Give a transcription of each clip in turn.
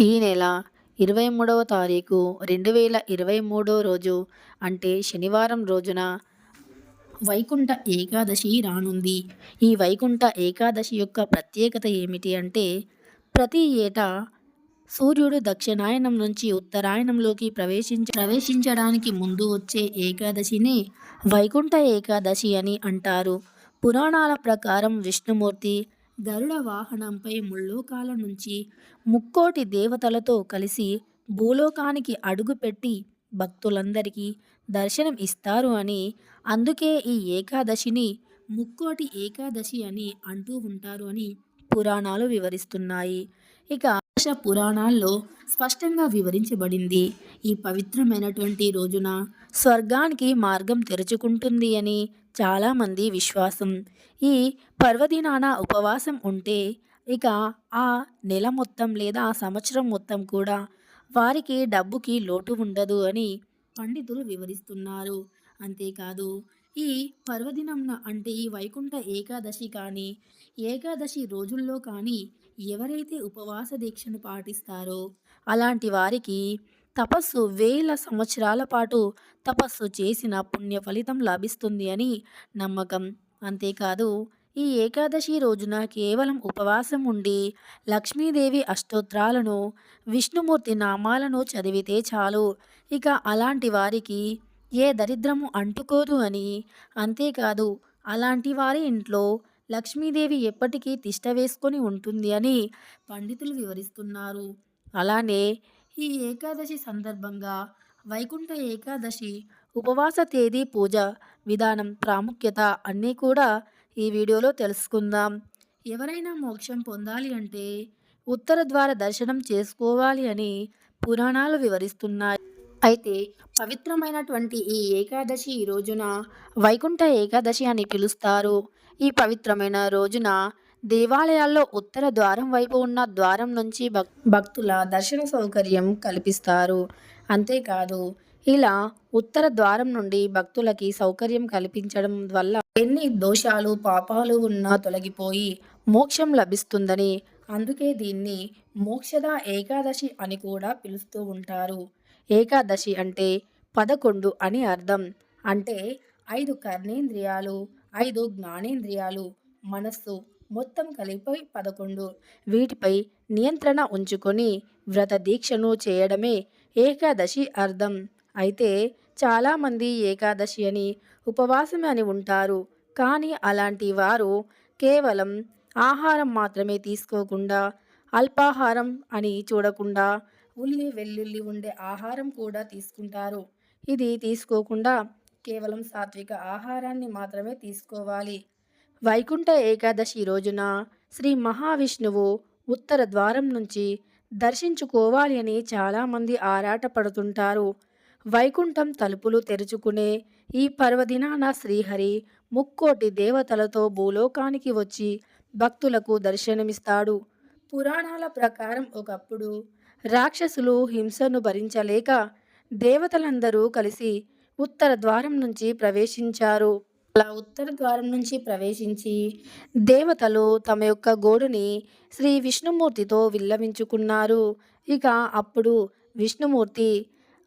ఈ నెల ఇరవై మూడవ తారీఖు రెండు వేల ఇరవై మూడో రోజు అంటే శనివారం రోజున వైకుంఠ ఏకాదశి రానుంది. ఈ వైకుంఠ ఏకాదశి యొక్క ప్రత్యేకత ఏమిటి అంటే ప్రతి ఏటా సూర్యుడు దక్షిణాయనం నుంచి ఉత్తరాయణంలోకి ప్రవేశించ ప్రవేశించడానికి ముందు వచ్చే ఏకాదశిని వైకుంఠ ఏకాదశి అని అంటారు. పురాణాల ప్రకారం విష్ణుమూర్తి గరుడ వాహనంపై ముల్లోకాల నుంచి ముక్కోటి దేవతలతో కలిసి భూలోకానికి అడుగుపెట్టి భక్తులందరికీ దర్శనం ఇస్తారు అని అందుకే ఈ ఏకాదశిని ముక్కోటి ఏకాదశి అని అంటూ ఉంటారు అని పురాణాలు వివరిస్తున్నాయి. ఇక ఆశ పురాణాల్లో స్పష్టంగా వివరించబడింది ఈ పవిత్రమైనటువంటి రోజున స్వర్గానికి మార్గం తెరుచుకుంటుంది అని చాలామంది విశ్వాసం. ఈ పర్వదినాన ఉపవాసం ఉంటే ఇక ఆ నెల మొత్తం లేదా ఆ సంవత్సరం మొత్తం కూడా వారికి డబ్బుకి లోటు ఉండదు అని పండితులు వివరిస్తున్నారు. అంతేకాదు ఈ పర్వదినంన అంటే ఈ వైకుంఠ ఏకాదశి కానీ ఏకాదశి రోజుల్లో కానీ ఎవరైతే ఉపవాస దీక్షను పాటిస్తారో అలాంటి వారికి తపస్సు వేల సంవత్సరాల పాటు తపస్సు చేసిన పుణ్య ఫలితం లభిస్తుంది అని నమ్మకం. అంతేకాదు ఈ ఏకాదశి రోజున కేవలం ఉపవాసం ఉండి లక్ష్మీదేవి అష్టోత్రాలను విష్ణుమూర్తి నామాలను చదివితే చాలు. ఇక అలాంటి వారికి ఏ దరిద్రము అంటుకోదు అని. అంతేకాదు అలాంటి వారి ఇంట్లో లక్ష్మీదేవి ఎప్పటికీ తిష్ట వేసుకొని ఉంటుంది అని పండితులు వివరిస్తున్నారు. అలానే ఈ ఏకాదశి సందర్భంగా వైకుంఠ ఏకాదశి ఉపవాస తేదీ పూజ విధానం ప్రాముఖ్యత అన్నీ కూడా ఈ వీడియోలో తెలుసుకుందాం. ఎవరైనా మోక్షం పొందాలి అంటే ఉత్తర ద్వార దర్శనం చేసుకోవాలి అని పురాణాలు వివరిస్తున్నాయి. అయితే పవిత్రమైనటువంటి ఈ ఏకాదశి ఈ రోజున వైకుంఠ ఏకాదశి అని పిలుస్తారు. ఈ పవిత్రమైన రోజున దేవాలయాల్లో ఉత్తర ద్వారం వైపు ఉన్న ద్వారం నుంచి భక్ భక్తుల దర్శన సౌకర్యం కల్పిస్తారు. అంతేకాదు ఇలా ఉత్తర ద్వారం నుండి భక్తులకి సౌకర్యం కల్పించడం వల్ల ఎన్ని దోషాలు పాపాలు ఉన్నా తొలగిపోయి మోక్షం లభిస్తుందని అందుకే దీన్ని మోక్షద ఏకాదశి అని కూడా పిలుస్తూ ఉంటారు. ఏకాదశి అంటే పదకొండు అని అర్థం. అంటే ఐదు కర్ణేంద్రియాలు ఐదు జ్ఞానేంద్రియాలు మనస్సు మొత్తం కలిపి పదకొండు. వీటిపై నియంత్రణ ఉంచుకొని వ్రత దీక్షను చేయడమే ఏకాదశి అర్థం. అయితే చాలామంది ఏకాదశి అని ఉపవాసం అని ఉంటారు. కానీ అలాంటి వారు కేవలం ఆహారం మాత్రమే తీసుకోకుండా అల్పాహారం అని చూడకుండా ఉల్లి వెల్లుల్లి ఉండే ఆహారం కూడా తీసుకుంటారు. ఇది తీసుకోకుండా కేవలం సాత్విక ఆహారాన్ని మాత్రమే తీసుకోవాలి. వైకుంఠ ఏకాదశి రోజున శ్రీ మహావిష్ణువు ఉత్తర ద్వారం నుంచి దర్శించుకోవాలి అని చాలామంది ఆరాటపడుతుంటారు. వైకుంఠం తలుపులు తెరుచుకునే ఈ పర్వదినాన శ్రీహరి ముక్కోటి దేవతలతో భూలోకానికి వచ్చి భక్తులకు దర్శనమిస్తాడు. పురాణాల ప్రకారం ఒకప్పుడు రాక్షసులు హింసను భరించలేక దేవతలందరూ కలిసి ఉత్తర ద్వారం నుంచి ప్రవేశించారు. అలా ఉత్తర ద్వారం నుంచి ప్రవేశించి దేవతలు తమ యొక్క గోడుని శ్రీ విష్ణుమూర్తితో విల్లవించుకున్నారు. ఇక అప్పుడు విష్ణుమూర్తి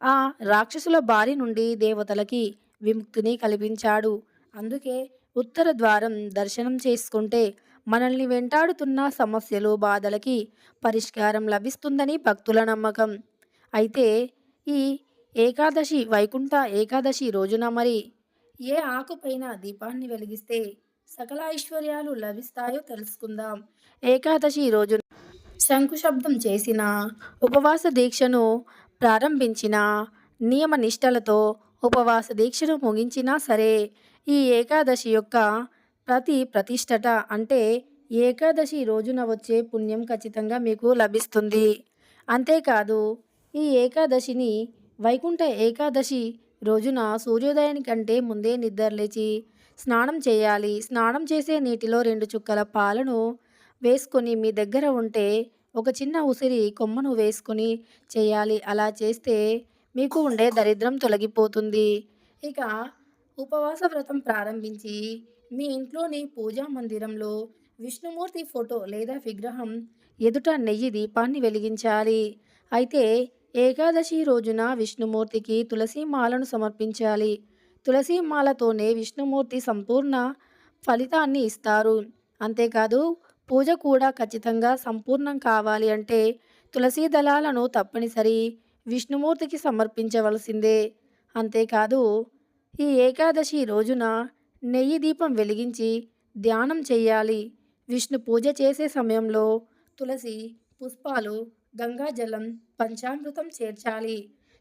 ఆ రాక్షసుల బారి నుండి దేవతలకి విముక్తిని కల్పించాడు. అందుకే ఉత్తర ద్వారం దర్శనం చేసుకుంటే మనల్ని వెంటాడుతున్న సమస్యలు బాధలకి పరిష్కారం లభిస్తుందని భక్తుల నమ్మకం. అయితే ఈ ఏకాదశి వైకుంఠ ఏకాదశి రోజున మరి ఏ ఆకుపైన దీపాన్ని వెలిగిస్తే సకల ఐశ్వర్యాలు లభిస్తాయో తెలుసుకుందాం. ఏకాదశి రోజున శంకుశబ్దం చేసిన ఉపవాస దీక్షను ప్రారంభించిన నియమ నిష్టలతో ఉపవాస దీక్షను ముగించినా సరే ఈ ఏకాదశి యొక్క ప్రతి ప్రతిష్టట అంటే ఏకాదశి రోజున వచ్చే పుణ్యం ఖచ్చితంగా మీకు లభిస్తుంది. అంతేకాదు ఈ ఏకాదశిని వైకుంఠ ఏకాదశి రోజున సూర్యోదయానికంటే ముందే నిద్రలేచి స్నానం చేయాలి. స్నానం చేసే నీటిలో రెండు చుక్కల పాలను వేసుకొని మీ దగ్గర ఉంటే ఒక చిన్న ఉసిరి కొమ్మను వేసుకొని చేయాలి. అలా చేస్తే మీకు ఉండే దరిద్రం తొలగిపోతుంది. ఇక ఉపవాస వ్రతం ప్రారంభించి మీ ఇంట్లోని పూజా మందిరంలో విష్ణుమూర్తి ఫోటో లేదా విగ్రహం ఎదుట నెయ్యి దీపాన్ని వెలిగించాలి. అయితే ఏకాదశి రోజున విష్ణుమూర్తికి తులసిమాలను సమర్పించాలి. తులసిమాలతోనే విష్ణుమూర్తి సంపూర్ణ ఫలితాన్ని ఇస్తారు. అంతేకాదు పూజ కూడా ఖచ్చితంగా సంపూర్ణం కావాలి అంటే తులసి దళాలను తప్పనిసరి విష్ణుమూర్తికి సమర్పించవలసిందే. అంతేకాదు ఈ ఏకాదశి రోజున నెయ్యి దీపం వెలిగించి ధ్యానం చేయాలి. విష్ణు పూజ చేసే సమయంలో తులసి పుష్పాలు గంగాజలం పంచామృతం చేర్చాలి.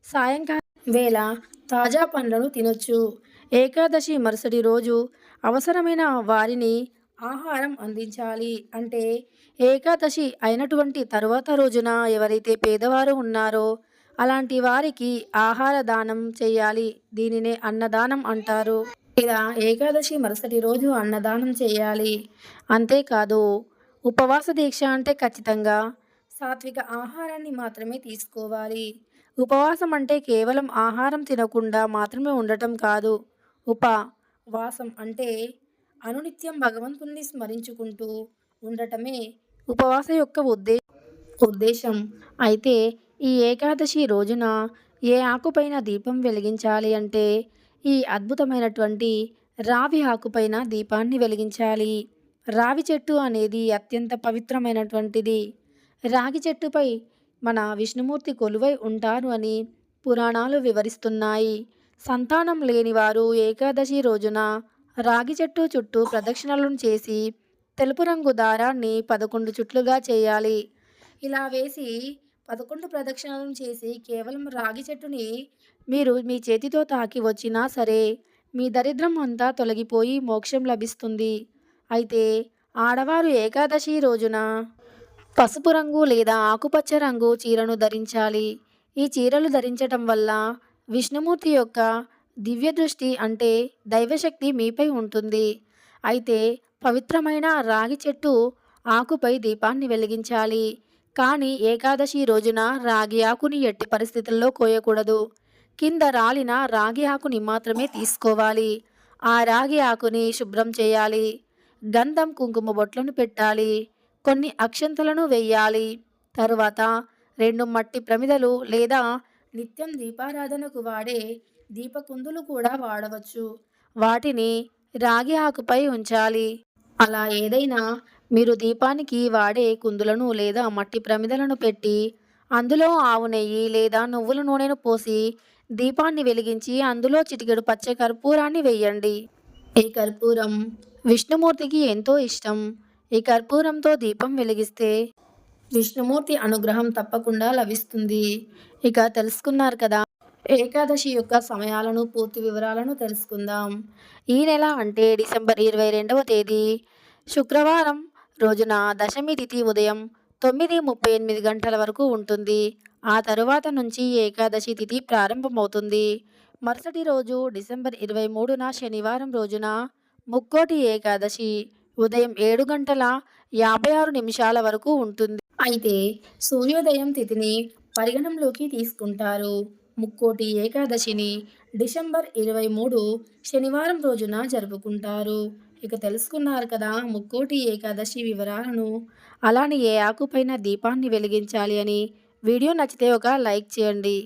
సాయంకాలం వేళ తాజా పండ్లను తినొచ్చు. ఏకాదశి మరుసటి రోజు అవసరమైన వారిని ఆహారం అందించాలి. అంటే ఏకాదశి అయినటువంటి తరువాత రోజున ఎవరైతే పేదవారు ఉన్నారో అలాంటి వారికి ఆహార దానం చేయాలి. దీనినే అన్నదానం అంటారు. ఇలా ఏకాదశి మరుసటి రోజు అన్నదానం చేయాలి. అంతేకాదు ఉపవాస దీక్ష అంటే ఖచ్చితంగా సాత్విక ఆహారాన్ని మాత్రమే తీసుకోవాలి. ఉపవాసం అంటే కేవలం ఆహారం తినకుండా మాత్రమే ఉండటం కాదు. ఉపవాసం అంటే అనునిత్యం భగవంతుణ్ణి స్మరించుకుంటూ ఉండటమే ఉపవాస యొక్క ఉద్దే ఉద్దేశం. అయితే ఈ ఏకాదశి రోజున ఏ ఆకుపైన దీపం వెలిగించాలి అంటే ఈ అద్భుతమైనటువంటి రావి ఆకుపైన దీపాన్ని వెలిగించాలి. రావి చెట్టు అనేది అత్యంత పవిత్రమైనటువంటిది. రాగి చెట్టుపై మన విష్ణుమూర్తి కొలువై ఉంటారు అని పురాణాలు వివరిస్తున్నాయి. సంతానం లేనివారు ఏకాదశి రోజున రాగి చెట్టు చుట్టూ ప్రదక్షిణలను చేసి తెలుపు రంగు దారాన్ని పదకొండు చుట్లుగా చేయాలి. ఇలా వేసి పదకొండు ప్రదక్షిణలను చేసి కేవలం రాగి చెట్టుని మీరు మీ చేతితో తాకి వచ్చినా సరే మీ దరిద్రం అంతా తొలగిపోయి మోక్షం లభిస్తుంది. అయితే ఆడవారు ఏకాదశి రోజున పసుపు రంగు లేదా ఆకుపచ్చ రంగు చీరను ధరించాలి. ఈ చీరలు ధరించటం వల్ల విష్ణుమూర్తి యొక్క దివ్య దృష్టి అంటే దైవశక్తి మీపై ఉంటుంది. అయితే పవిత్రమైన రాగి చెట్టు ఆకుపై దీపాన్ని వెలిగించాలి. కానీ ఏకాదశి రోజున రాగి ఆకుని ఎట్టి పరిస్థితుల్లో కోయకూడదు. కింద రాలిన రాగి ఆకుని మాత్రమే తీసుకోవాలి. ఆ రాగి ఆకుని శుభ్రం చేయాలి. గంధం కుంకుమ బొట్లను పెట్టాలి. కొన్ని అక్షంతలను వేయాలి. తరువాత రెండు మట్టి ప్రమిదలు లేదా నిత్యం దీపారాధనకు వాడే దీపకుందులు కూడా వాడవచ్చు. వాటిని రాగి ఆకుపై ఉంచాలి. అలా ఏదైనా మీరు దీపానికి వాడే కుందులను లేదా మట్టి ప్రమిదలను పెట్టి అందులో ఆవు నెయ్యి లేదా నువ్వుల నూనెను పోసి దీపాన్ని వెలిగించి అందులో చిటికెడు పచ్చ కర్పూరాన్ని వేయండి. ఈ కర్పూరం విష్ణుమూర్తికి ఎంతో ఇష్టం. ఈ కర్పూరంతో దీపం వెలిగిస్తే విష్ణుమూర్తి అనుగ్రహం తప్పకుండా లభిస్తుంది. ఇక తెలుసుకున్నారు కదా ఏకాదశి యొక్క సమయాలను పూర్తి వివరాలను తెలుసుకుందాం. ఈ నెల అంటే డిసెంబర్ ఇరవై రెండవ తేదీ. శుక్రవారం రోజున దశమి తిథి ఉదయం తొమ్మిది ముప్పై ఎనిమిది గంటల వరకు ఉంటుంది. ఆ తరువాత నుంచి ఏకాదశి తిథి ప్రారంభమవుతుంది. మరుసటి రోజు డిసెంబర్ ఇరవై మూడున శనివారం రోజున ముక్కోటి ఏకాదశి. ఉదయం ఏడు గంటల యాభై ఆరు నిమిషాల వరకు ఉంటుంది. అయితే సూర్యోదయం తిథిని పరిగణంలోకి తీసుకుంటారు. ముక్కోటి ఏకాదశిని డిసెంబర్ ఇరవై మూడు శనివారం రోజున జరుపుకుంటారు. ఇక తెలుసుకున్నారు కదా ముక్కోటి ఏకాదశి వివరాలను. అలానే ఏ ఆకుపైన దీపాన్ని వెలిగించాలి అని వీడియో నచ్చితే ఒక లైక్ చేయండి.